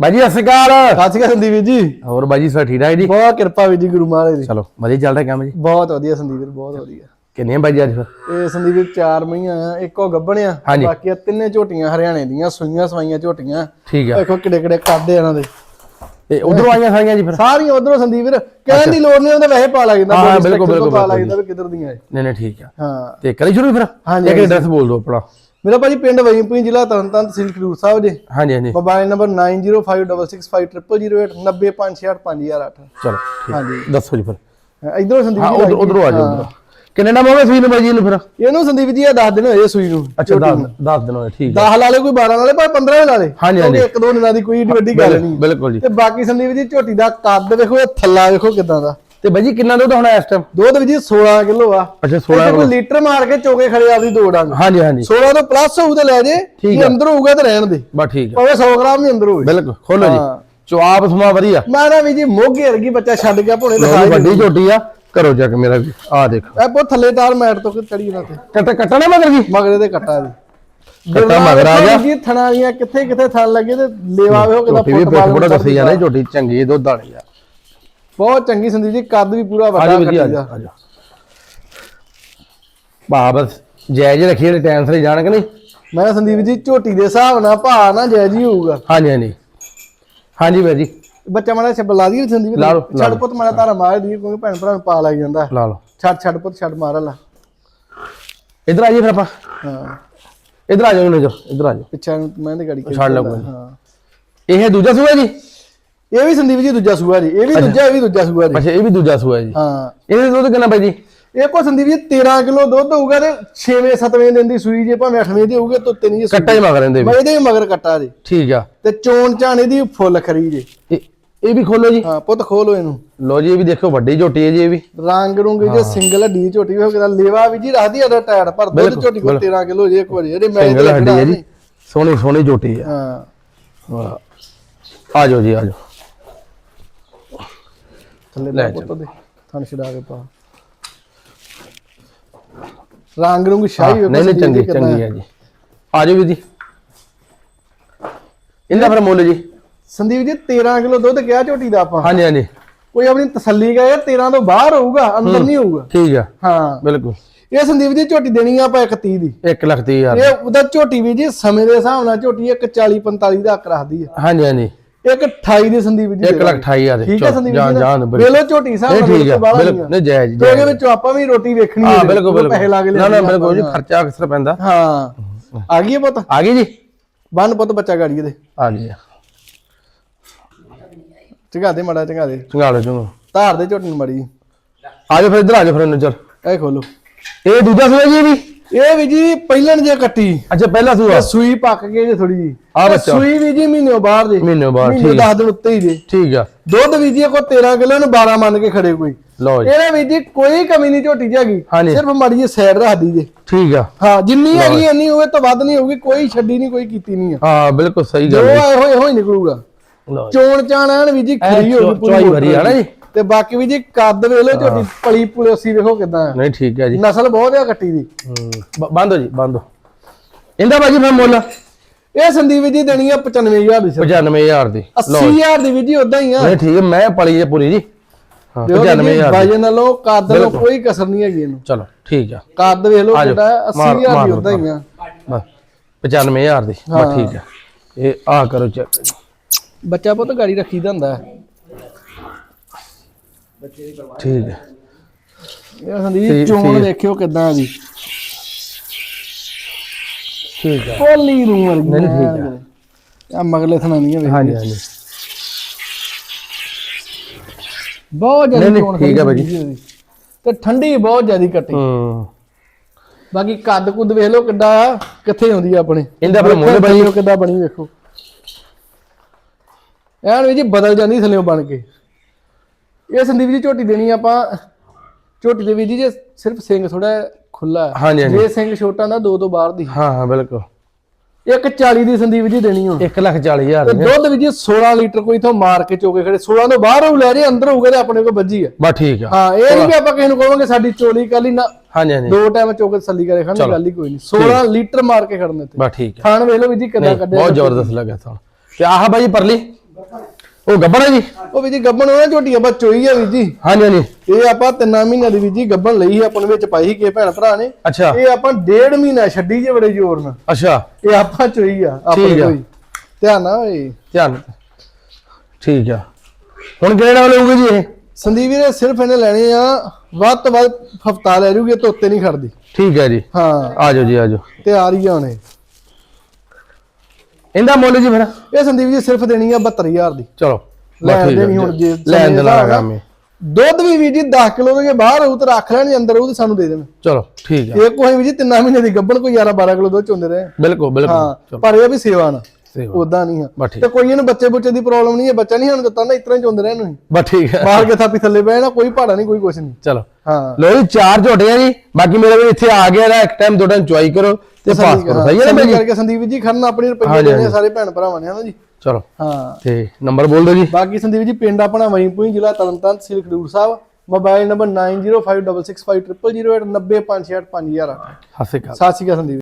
ਬਾਜੀ ਸਤਿ ਸ਼੍ਰੀ ਅਕਾਲ। ਸਤਿ ਸ਼੍ਰੀ ਅਕਾਲ ਸੰਦੀਪ ਵੀਰ ਜੀ। ਹੋਰ ਬਾਜੀ ਸਭ ਠੀਕ ਠਾਕ ਜੀ? ਬਹੁਤ ਕਿਰਪਾ ਵੀਰ ਜੀ ਗੁਰੂ ਮਹਾਰਾਜ ਦੀ। ਚਲੋ ਵਧੀਆ ਚੱਲ ਰਿਹਾ ਕੰਮ ਜੀ। ਬਹੁਤ ਵਧੀਆ ਸੰਦੀਪ ਵੀਰ ਬਹੁਤ ਵਧੀਆ। ਕਿੰਨੇ ਆ ਬਾਜੀ ਅੱਜ ਫਿਰ? ਇਹ ਸੰਦੀਪ ਵੀਰ ਚਾਰ ਮਹੀਆਂ ਆ ਇੱਕੋ ਗੱਬਣ ਆ। ਬਾਕੀ ਆ ਤਿੰਨੇ ਝੋਟੀਆਂ ਹਰਿਆਣੇ ਦੀਆਂ ਸੂਈਆਂ ਸਵਾਈਆਂ ਝੋਟੀਆਂ। ਠੀਕ ਆ। ਦੇਖੋ ਕਿੜੇ ਕਿੜੇ ਕੱਦ ਇਹਨਾਂ ਦੇ। ਤੇ ਉਧਰੋਂ ਆਈਆਂ ਸਾਰੀਆਂ ਜੀ ਫਿਰ? ਸਾਰੀਆਂ ਉਧਰੋਂ ਸੰਦੀਪ ਵੀਰ। ਕਹਿਣ ਦੀ ਲੋੜ ਨਹੀਂ ਉਹਦਾ ਵੈਸੇ ਪਾ ਲੱਗ ਜਾਂਦਾ ਹਾਂ, ਬਿਲਕੁਲ, ਬਿਲਕੁਲ, ਪਾ ਲੱਗ ਜਾਂਦਾ ਵੀ ਕਿੱਧਰ ਦੀਆਂ ਇਹ। ਨਹੀਂ ਨਹੀਂ ਠੀਕ ਆ। ਹਾਂ। ਤੇ ਕਰੀ ਸ਼ੁਰੂ ਫਿਰ? ਇੱਕ ਐਡਰੈਸ ਬੋਲ ਦਿਓ ਆਪਣਾ। ਮੇਰਾ ਭਾਜੀ ਪਿੰਡ ਵਈਪੁਰ ਜ਼ਿਲ੍ਹਾ ਤਰਨਤਾਰਨ ਤਹਿਸੀਲ ਖਡੂਰ ਸਾਹਿਬ ਜੀ। ਹਾਂਜੀ ਹਾਂਜੀ। ਮੋਬਾਈਲ ਨੰਬਰ 9056650008 905685008 ਚਲੋ ਹਾਂਜੀ। ਦੱਸੋ ਜੀ ਫਿਰ। ਇਧਰੋਂ ਸੰਦੀਪ ਜੀ ਉਧਰ ਉਧਰੋਂ ਆ ਜਾਓ ਕਿੰਨੇ ਨਾਮ ਹੋ ਗਏ ਸੂਈ ਨੂੰ ਬਾਜੀ ਨੂੰ ਫਿਰ? ਇਹਨੂੰ ਸੰਦੀਪ ਜੀ ਆ 10 ਦਿਨ ਹੋਏ ਸੂਈ ਨੂੰ ਅੱਛਾ 10 10 ਦਿਨ ਹੋਏ ਠੀਕ ਆ 10 ਲਾ ਲੇ ਕੋਈ 12 ਲਾ ਲੇ ਪਰ 15 ਲਾ ਲੇ ਹਾਂਜੀ, ਕਿਉਂਕਿ ਇੱਕ ਦੋ ਦਿਨਾਂ ਦੀ ਕੋਈ ਵੱਡੀ ਗੱਲ ਨਹੀਂ। ਬਿਲਕੁਲ ਜੀ। ਤੇ ਬਾਕੀ ਸੰਦੀਪ ਜੀ ਝੋਟੀ ਦਾ ਕੱਦ ਵੇਖੋ ਇਹ ਥੱਲਾ ਵੇਖੋ ਕਿਦਾਂ ਦਾ। ਤੇ ਬਾਜੀ ਕਿੰਨਾ ਦੁੱਧ ਹੋਣਾ ਇਸ ਟਾਈਮ ਦੁੱਧ ਵੀ ਜੀ 16 ਕਿਲੋ ਆ। ਅੱਛਾ ਇਹ 16 ਕੋਈ ਲੀਟਰ ਮਾਰ ਕੇ ਚੋਕੇ ਖੜੇ ਆਪਦੀ ਦੋ ਡੰਗ। ਹਾਂਜੀ ਹਾਂਜੀ। 16 ਤੋਂ ਪਲੱਸ ਹੋਊ ਤੇ ਲੈ ਜੇ ਜੇ। ਅੰਦਰ ਹੋਊਗਾ ਤੇ ਰਹਿਣ ਦੇ। ਬਸ ਠੀਕ ਆ। ਭਾਵੇਂ 100 ਗ੍ਰਾਮ ਵੀ ਅੰਦਰ ਹੋਵੇ। ਬਿਲਕੁਲ ਖੋਲੋ ਜੀ। ਹਾਂ। ਚੁਆਪ ਸਮਾ ਵਧੀਆ। ਮੈਂ ਨਾ ਵੀ ਜੀ ਮੋਗੇ ਵਰਗੀ ਬੱਚਾ ਛੱਡ ਗਿਆ ਭੋਣੇ ਲਓ ਦਿਖਾ ਜੀ, ਵੱਡੀ ਝੋਟੀ ਆ। ਕਰੋ ਜਾ ਕੇ ਮੇਰਾ ਵੀ। ਆ ਦੇਖੋ। ਇਹ ਬਹੁਤ ਥੱਲੇ ਤਾਰ ਮੈਟ ਤੋਂ ਚੜੀ ਨਾ ਤੇ। ਕੱਟਾ ਕੱਟਾ ਨਾ ਮਗਰ ਜੀ। ਮਗਰੇ ਦੇ ਕੱਟਾ ਜੀ ਕੱਟਾ ਮਗਰ ਆ ਗਿਆ। ਜੀ ਥਣਾ ਦੀਆਂ ਕਿੱਥੇ ਕਿੱਥੇ ਥਣ ਲੱਗੇ ਤੇ ਲੇਵਾ ਵੇਖੋ ਕਿਦਾ ਝੋਟੀ ਵੀ ਪਿੱਠ ਪੁੜਾ ਦੱਸੀ ਜਾਂਦੇ ਝੋਟੀ ਚੰਗੀ ਦੁੱਧ ਵਾਲੀ ਆ। ਬਹੁਤ ਚੰਗੀ ਸੰਦੀਪ ਜੀ ਕੱਦ ਵੀ ਪੂਰਾ ਵੱਡਾ ਜਾ ਵਧੀਆ ਕੱਟੀ ਦਾ ਆ। ਜਾ ਬਾ ਬਸ ਜਾਇਜ਼ ਰੱਖੀਏ ਤੇ ਟਾਈਮ ਸਿਰ ਜਾਣ ਕਿ ਨਹੀਂ? ਮੈਂ ਸੰਦੀਪ ਜੀ ਝੋਟੀ ਦੇ ਹਿਸਾਬ ਨਾਲ ਭਾ ਨਾ ਜਾਇਜ਼ ਹੀ ਹੋਊਗਾ। ਹਾਂਜੀ ਹਾਂਜੀ। ਹਾਂਜੀ ਬਾਈ ਜੀ। ਬੱਚਾ ਮਾੜਾ ਛੱਬ ਲਾ ਦੀ ਸੰਦੀਪ ਛੱਡ ਪੁੱਤ ਮਾੜਾ ਤਾਰਾ ਮਾਰ ਦੀ ਕਿਉਂਕਿ ਭੈਣ ਭਰਾ ਨੂੰ ਪਾ ਲੱਗ ਜਾਂਦਾ। ਲਾ ਲਓ। ਛੱਡ ਛੱਡ ਪੁੱਤ ਛੱਡ ਮਾਰ ਲਾ ਇਧਰ ਆ ਜੀ ਫਿਰ ਆਪਾਂ। ਹਾਂ। ਇਧਰ ਆ ਜਾਓ ਨਜੋ ਇਧਰ ਆ ਜਾਓ। ਪਿੱਛਾ ਮੈਂ ਤੇ ਗਾੜੀ ਛੱਡ ਲਓ। ਹਾਂ। ਇਹ ਦੂਜਾ ਸੂਆ ਜੀ? ਇਹ ਵੀ ਸੰਦੀਪ ਜੀ ਦੂਜਾ ਸੂਆ ਜੀ ਇਹ ਵੀ ਦੂਜਾ ਇਹ ਵੀ ਦੂਜਾ ਸੂਆ ਜੀ। ਅੱਛਾ ਇਹ ਵੀ ਦੂਜਾ ਸੂਆ ਜੀ। ਹਾਂ। ਇਹਦੇ ਦੁੱਧ ਕਿੰਨਾ ਬਾਈ ਜੀ? ਇਹ ਕੋ ਸੰਦੀਪ ਜੀ 13 ਕਿਲੋ ਦੁੱਧ ਹੋਊਗਾ ਤੇ 6ਵੇਂ 7ਵੇਂ ਦਿਨ ਦੀ ਸੂਈ ਜੇ ਭਾਵੇਂ 8ਵੇਂ ਦੀ ਹੋਊਗੇ ਤੋਂ ਤਿੰਨ ਜੀ ਕੱਟਾ ਹੀ ਮਗਰ ਵੀ ਮੈਂ ਇਹਦੇ ਵੀ ਮਗਰ ਕੱਟਾ ਜੀ। ਠੀਕ ਆ। ਤੇ ਚੋਣ ਚਾਣ ਇਹਦੀ ਫੁੱਲ ਖਰੀ ਜੇ। ਇਹ ਵੀ ਖੋਲੋ ਜੀ। ਹਾਂ ਪੁੱਤ ਖੋਲੋ ਇਹਨੂੰ। ਲੋ ਜੀ ਇਹ ਵੀ ਦੇਖੋ ਵੱਡੀ ਝੋਟੀ ਹੈ ਜੀ ਇਹ ਵੀ। ਰੰਗ ਰੁੰਗ ਜੇ ਸਿੰਗਲ ਹੱਡੀ ਦੀ ਝੋਟੀ ਹੋਵੇ ਕਿਦਾ ਲੇਵਾ ਵੀ ਜੀ ਰੱਖਦੀ ਆ ਟਾਇਰ ਪਰ ਦੁੱਧ ਝੋਟੀ ਕੋ 13 ਕਿਲੋ ਜੇ ਇੱਕ ਵਾਰੀ ਇਹਦੇ ਮੈਂ ਸਿੰਗਲ ਹੱਡੀ ਹੈ ਜੀ ਸੋਹਣੀ ਸੋਹਣੀ ਝੋਟੀ ਹੈ। ਹਾਂ। ਆ ਜਾਓ ਜੀ ਆ ਜਾਓ। ਥੱਲੇ ਲੈ ਪੁੱਤ ਦੇ ਥਣ ਛਡਾ ਕੇ ਪਾ। ਰੰਗ ਰੁੰਗ ਸ਼ਾਹੀ ਨਹੀਂ ਨਹੀਂ ਚੰਗੀ ਚੰਗੀ ਹੈ ਜੀ। ਆ ਜਾਓ ਵੀ ਜੀ। ਇਹਦਾ ਫਿਰ ਮੁੱਲ ਜੀ। ਸੰਦੀਪ ਜੀ 13 ਕਿਲੋ ਦੁੱਧ ਕਿਹਾ ਝੋਟੀ ਦਾ ਆਪਾਂ। ਹਾਂਜੀ ਹਾਂਜੀ। ਕੋਈ ਆਪਣੀ ਤਸੱਲੀ ਕਰੇ 13 ਤੋਂ ਬਾਹਰ ਹੋਊਗਾ ਅੰਦਰ ਨਹੀਂ ਹੋਊਗਾ। ਠੀਕ ਆ। ਹਾਂ। ਬਿਲਕੁਲ। ਇਹ ਸੰਦੀਪ ਜੀ ਝੋਟੀ ਦੇਣੀ ਆ ਆਪਾਂ 130 ਦੀ। 1 ਲੱਖ ਤੀਹ ਹਜ਼ਾਰ ਇਹ ਉਹਦਾ ਝੋਟੀ ਵੀ ਜੀ ਸਮੇਂ ਦੇ ਹਿਸਾਬ ਨਾਲ ਝੋਟੀ ਇੱਕ 40 45 ਦਾ ਹੱਕ ਰੱਖਦੀ ਹੈ ਹਾਂਜੀ ਹਾਂਜੀ। ਇੱਕ 28 ਦੀ ਸੰਦੀਪ ਜੀ 1 ਲੱਖ ਅਠਾਈ ਹਜ਼ਾਰ ਠੀਕ ਹੈ ਸੰਦੀਪ ਜੀ ਜਾਨ ਵੇਲੋ ਝੋਟੀ ਨਾਲ ਠੀਕ ਬਾਹਰ ਬਿਲਕੁਲ ਨਹੀਂ ਜਾਇਜ਼ ਤੇ ਉਹਦੇ ਵਿੱਚੋਂ ਆਪਾਂ ਵੀ ਰੋਟੀ ਵੇਖਣੀ ਹਾਂ ਹੈ ਬਿਲਕੁਲ ਬਿਲਕੁਲ। ਪੈਸੇ ਲਾ ਕੇ ਨਾ ਨਾ ਬਿਲਕੁਲ ਜੀ। ਖਰਚਾ ਅਕਸਰ ਪੈਂਦਾ। ਹਾਂ। ਆ ਗਈ ਹੈ ਪੁੱਤ? ਆ ਗਈ ਜੀ। ਬੰਨ ਪੁੱਤ ਬੱਚਾ ਗਾੜੀ ਦੇ। ਆ ਗਈ ਚੰਗਾ ਦੇ ਮੜਾ ਚੰਗਾ ਦੇ। ਚੰਗਾ ਲਓ ਚੰਗਾ। ਧਾਰ ਦੇ ਝੋਟੀ ਨੂੰ ਮੜੀ ਆ ਜਾਓ ਫਿਰ ਇੱਧਰ ਆ ਜਾਓ ਫਿਰ ਨਜ਼ਰ। ਇਹ ਖੋਲੋ। ਇਹ ਦੂਜਾ ਸੂਆ ਜੀ ਇਹ ਵੀ। ਇਹ ਵੀ ਜੀ ਪਹਿਲਣ ਜੇ ਕੱਟੀ। ਅੱਛਾ ਪਹਿਲਾ ਸੂਆ। ਇਹ ਸੂਈ ਪੱਕ ਗਈ ਜੇ ਥੋੜੀ ਜੀ ਆ ਇਹ ਬੱਚਾ। ਸੂਈ ਵੀ ਜੀ ਮਹੀਨੇ ਬਾਹਰ ਦੇ। ਮਹੀਨੇ ਬਾਅਦ ਮਹੀਨੇ ਠੀਕ। ਆ 10 ਦਿਨ ਉੱਤੇ ਹੀ ਜੇ। ਠੀਕ ਆ। ਦੁੱਧ ਵੀ ਜੀ ਕੋ 13 ਕਿਲੋ ਨੂੰ 12 ਮੰਨ ਕੇ ਖੜੇ ਕੋਈ। ਲਓ ਜੀ। ਇਹਦੇ ਵਿੱਚ ਜੀ ਕੋਈ ਕਮੀ ਨਹੀਂ ਝੋਟੀ ਜਾਗੀ। ਸਿਰਫ ਮਾੜੀ ਜਿਹੀ ਸਾਈਡ ਰੱਖਦੀ ਜੇ। ਠੀਕ ਆ। ਹਾਂ ਜਿੰਨੀ ਹੈਗੀ ਇੰਨੀ ਹੋਵੇ ਤਾਂ ਵੱਧ ਨਹੀਂ ਹੋਊਗੀ ਕੋਈ ਛੱਡੀ ਨਹੀਂ ਕੋਈ ਕੀਤੀ ਨਹੀਂ ਆ। ਹਾਂ ਬਿਲਕੁਲ ਸਹੀ ਜੋ ਗੱਲ ਹੈ ਆਏ ਹੋਏ ਹੋਈ ਨਿਕਲੂਗਾ। ਲਓ ਜੀ। ਚੋਣ ਚਾਣ ਐਨ ਵੀ ਜੀ ਖਰੀ ਹੋਊਗੀ ਚੁਆਈ ਭਰੀ ਆ ਨਾ ਜੀ। ਤੇ ਬਾਕੀ ਵੀ ਜੀ ਕੱਦ ਵੇਖ ਲਓ ਝੋਟੀ ਪਲੀ ਪੁਲੋਸੀ ਵੇਖੋ ਕਿਦਾਂ। ਨਹੀਂ ਠੀਕ ਹੈ ਜੀ। ਨਸਲ ਬਹੁਤ ਆ ਕੱਟੀ ਦੀ। ਬੰਦ ਹੋ ਜੀ ਬੰਦ ਹੋ। ਇਹਦਾ ਭਾਜੀ ਫਿਰ ਮੁੱਲ? ਇਹ ਸੰਦੀਪ ਜੀ ਦੇਣੀ ਆ 95000 ਦੀ ਸਿਰ। 95000 ਦੀ। 80000 ਦੀ ਵੀ ਜੀ ਉਦਾਂ ਹੀ ਆ। ਨਹੀਂ ਠੀਕ ਹੈ ਮੈਂ ਪਲੀ ਹੈ ਪੂਰੀ ਜੀ। ਹਾਂ 95000 ਦੀ। ਵਜਨ ਨਾਲੋਂ ਕੱਦ ਨਾਲੋਂ ਕੋਈ ਕਸਰ ਨਹੀਂ ਹੈਗੀ ਇਹਨੂੰ। ਚਲੋ ਠੀਕ ਆ। ਕੱਦ ਵੇਖ ਲਓ ਮਾਰ- 80000 ਮਾਰ ਦੀ ਉਦਾਂ ਹੀ ਆ। ਬਸ 95000 ਦੀ। ਬਸ ਠੀਕ ਆ। ਇਹ ਆ ਕਰੋ ਚੈੱਕ। ਬੱਚਾ ਪੁੱਤ ਗਾੜੀ ਰੱਖੀ ਦਾ ਹੁੰਦਾ। ਹੈ। ਠੀਕ ਹੈ। ਇਹ ਸੰਦੀਪ ਚੋਣ। ਦੇਖਿਓ ਕਿਦਾਂ ਆ ਜੀ ਠੀਕ ਆ ਕੋਲੀ ਨੂੰ ਵਰਗੀ ਨਹੀਂ, ਠੀਕ ਆ ਮਗਲੇ ਥਣਾ ਨਹੀਂ ਵੇਖ। ਹਾਂਜੀ ਹਾਂਜੀ। ਬਹੁਤ ਨਹੀਂ, ਜ਼ਿਆਦਾ ਨਹੀਂ, ਚੋਣ ਠੀਕ ਆ ਖੜੀ ਭਾਜੀ। ਇਹਦੀ। ਤੇ ਠੰਡੀ ਬਹੁਤ ਜ਼ਿਆਦਾ ਕੱਟੀ। ਹੂੰ। ਬਾਕੀ ਕੱਦ ਕੁੱਦ ਵੇਖ ਲਓ ਕਿੱਡਾ ਕਿੱਥੇ ਆਉਂਦੀ ਆ ਆਪਣੇ। ਇਹਦਾ ਮੁੱਲ ਬਾਈ। ਵੇਖੋ ਕਿੱਦਾਂ ਬਣੀ ਵੇਖੋ। ਐਨ ਵੀ ਜੀ ਬਦਲ ਜਾਂਦੀ ਥੱਲੇੋਂ ਬਣ ਕੇ। ਇਹ ਸੰਦੀਪ ਜੀ ਝੋਟੀ ਦੇਣੀ ਆਪਾਂ। ਝੋਟੀ ਦੇ ਵੀ ਜੀ ਜੇ ਸਿਰਫ ਸਿੰਘ ਥੋੜਾ ਖੁੱਲਾ ਹਾਂਜੀ, ਹਾਂਜੀ। ਜੇ ਸਿੰਘ ਛੋਟਾ ਨਾ ਦੋ ਤੋਂ ਬਾਹਰ ਦੀ। ਹਾਂ ਹਾਂ ਬਿਲਕੁਲ। ਇੱਕ 40 ਦੀ ਸੰਦੀਪ ਜੀ ਦੇਣੀ ਹੁਣ। 1 ਲੱਖ 40000 ਤੇ ਦੀ। ਦੁੱਧ ਵੀ ਜੀ 16 ਲੀਟਰ ਕੋਈ ਇਥੋਂ ਮਾਰ ਕੇ ਚੋਕੇ ਖੜੇ। 16 ਤੋਂ ਬਾਹਰ ਹੋਊ ਲੈ ਜੇ ਅੰਦਰ ਹੋਊਗਾ ਤੇ ਆਪਣੇ ਕੋਲ ਵੱਜੀ ਆ। ਬਸ ਠੀਕ ਆ। ਹਾਂ ਇਹ ਨਹੀਂ ਵੀ ਆਪਾਂ ਕਿਸੇ ਨੂੰ ਕਹਾਂਗੇ ਸਾਡੀ ਚੋਲੀ ਕਾਲੀ ਨਾ। ਹਾਂਜੀ ਹਾਂਜੀ। ਦੋ ਟਾਈਮ ਚੋਕੇ ਤਸੱਲੀ ਕਰੇ ਖਾਣ ਗੱਲ ਹੀ ਕੋਈ ਨਹੀਂ 16 ਲੀਟਰ ਮਾਰ ਕੇ ਖੜਨੇ ਤੇ ਬਸ ਠੀਕ ਆ। ਖਾਣ ਵੇਲੇ ਵੀ ਜੀ ਕਿੱਦਾਂ ਕੱਢਿਆ ਬਹੁਤ ਜ਼ਬਰਦਸਤ ਲੱਗਾ ਤੁਹਾਨੂੰ ਤੇ ਆਹ ਬਾਈ ਪਰਲੀ। ਉਹ ਗੱਬੜ ਹੈ ਜੀ? ਉਹ ਵੀ ਜੀ ਗੱਬਣ ਹੋਣਾ ਝੋਟੀ ਆਪਾਂ ਚੋਈ ਆ ਵੀ ਜੀ। ਹਾਂਜੀ ਹਾਂਜੀ। ਇਹ ਆਪਾਂ ਤਿੰਨਾਂ ਮਹੀਨਿਆਂ ਦੀ ਵੀ ਜੀ ਗੱਬਣ ਲਈ ਆਪਾਂ ਵਿੱਚ ਪਾਈ ਕੇ ਭੈਣ ਭਰਾ ਨੇ। ਅੱਛਾ। ਇਹ ਆਪਾਂ ਡੇਢ ਮਹੀਨਾ ਛੱਡੀ ਜੇ ਬੜੇ ਜ਼ੋਰ ਨਾਲ। ਅੱਛਾ। ਇਹ ਆਪਾਂ ਚੋਈ ਆ ਆਪਣੇ ਆ। ਕੋਈ ਧਿਆਨ ਨਾਲ ਓਏ। ਧਿਆਨ। ਠੀਕ ਆ। ਹੁਣ ਕਿਹੜੇ ਨਾਲ ਲਊਗੀ ਜੀ ਇਹ? ਸੰਦੀਪ ਵੀਰੇ ਸਿਰਫ ਇਹਨੇ ਲੈਣੇ ਆ ਵੱਧ ਤੋਂ ਵੱਧ ਹਫਤਾ ਲੈ ਜੂਗੀ ਤੋਤੇ ਨਹੀਂ ਖੜਦੀ। ਠੀਕ ਹੈ ਜੀ। ਹਾਂ। ਆ ਜਾਓ ਜੀ ਆ ਜਾਓ। ਤਿਆਰ ਹੀ ਆ ਇਹ। ਇਹਦਾ ਮੁੱਲ ਜੀ ਫਿਰ। ਇਹ ਸੰਦੀਪ ਜੀ ਸਿਰਫ ਦੇਣੀ ਆ 72000 ਦੀ। ਚਲੋ ਆ ਦੇਣੀ ਹੁਣ ਜੀ। ਲੈਣ ਦੇ ਲਾਗਾ। ਮੈਂ। ਦੁੱਧ ਵੀ ਵੀ ਜੀ 10 ਕਿਲੋ ਦੇ ਬਾਹਰ ਹੋਊ ਤੇ ਰੱਖ ਲੈਣ ਅੰਦਰ ਤੇ ਸਾਨੂੰ ਦੇ ਦੇਣ। ਚਲੋ ਠੀਕ ਆ। ਇਹ ਕੋਈ ਵੀ ਜੀ ਤਿੰਨਾਂ ਮਹੀਨੇ ਦੀ ਗੱਬਣ ਕੋਈ 11 12 ਕਿਲੋ ਦੁੱਧ ਚੋਂਦੇ ਰਹੇ। ਬਿਲਕੁਲ ਬਿਲਕੁਲ। ਹਾਂ ਪਰ ਇਹ ਵੀ ਸੇਵਾ ਨਾ। ਉਦਾਂ ਨਹੀਂ ਆ। ਤੇ ਕੋਈ ਇਹਨੂੰ ਬੱਚੇ ਬੁੱਚੇ ਦੀ ਪ੍ਰੋਬਲਮ ਨਹੀਂ ਹੈ ਬੱਚਾ ਨਹੀਂ ਸਾਨੂੰ ਦਿੱਤਾ ਨਾ ਇਤਨਾ ਹੀ ਚੋਂਦੇ ਰਹੇ ਇਹਨੂੰ ਬਸ ਠੀਕ ਹੈ ਬਾਹਰ ਕੇ ਥਾਪੀ ਥੱਲੇ ਬਹਿ ਨਾ ਕੋਈ ਭਾੜਾ ਨਹੀਂ ਕੋਈ ਕੁਛ ਨਹੀਂ। ਚਲੋ। ਹਾਂ। ਲੋ ਜੀ ਚਾਰ ਝੋਟੇ ਆ ਜੀ। ਬਾਕੀ ਮੇਰੇ ਵੀ ਇੱਥੇ ਆ ਗਿਆ ਨਾ ਇੱਕ ਟਾਈਮ ਦੋ ਟਾਈਮ ਚੁਆਈ ਕਰੋ। ਤੇ ਪਾਸ ਕਰੋ ਸਹੀ ਹੈ ਨਾ ਕਰਕੇ ਸੰਦੀਪ ਜੀ ਖੜਨਾ ਆਪਣੀ ਰੁਪਈਏ ਦੇਣੇ ਸਾਰੇ ਭੈਣ ਭਰਾਵਾਂ ਨੇ ਹਨਾ ਜੀ? ਚਲੋ ਹਾਂ। ਤੇ ਨੰਬਰ ਬੋਲ ਦਿਓ ਜੀ। ਬਾਕੀ ਸੰਦੀਪ ਜੀ ਪਿੰਡ ਆਪਣਾ ਵਈਪੂਈ ਜ਼ਿਲ੍ਹਾ ਤਰਨਤਾਰਨ ਤਹਿਸੀਲ ਖਡੂਰ ਸਾਹਿਬ ਮੋਬਾਈਲ ਨੰਬਰ 9056605008 905685008 ਸਤਿ ਸ਼੍ਰੀ ਅਕਾਲ। ਸਤਿ ਸ਼੍ਰੀ ਅਕਾਲ ਸੰਦੀਪ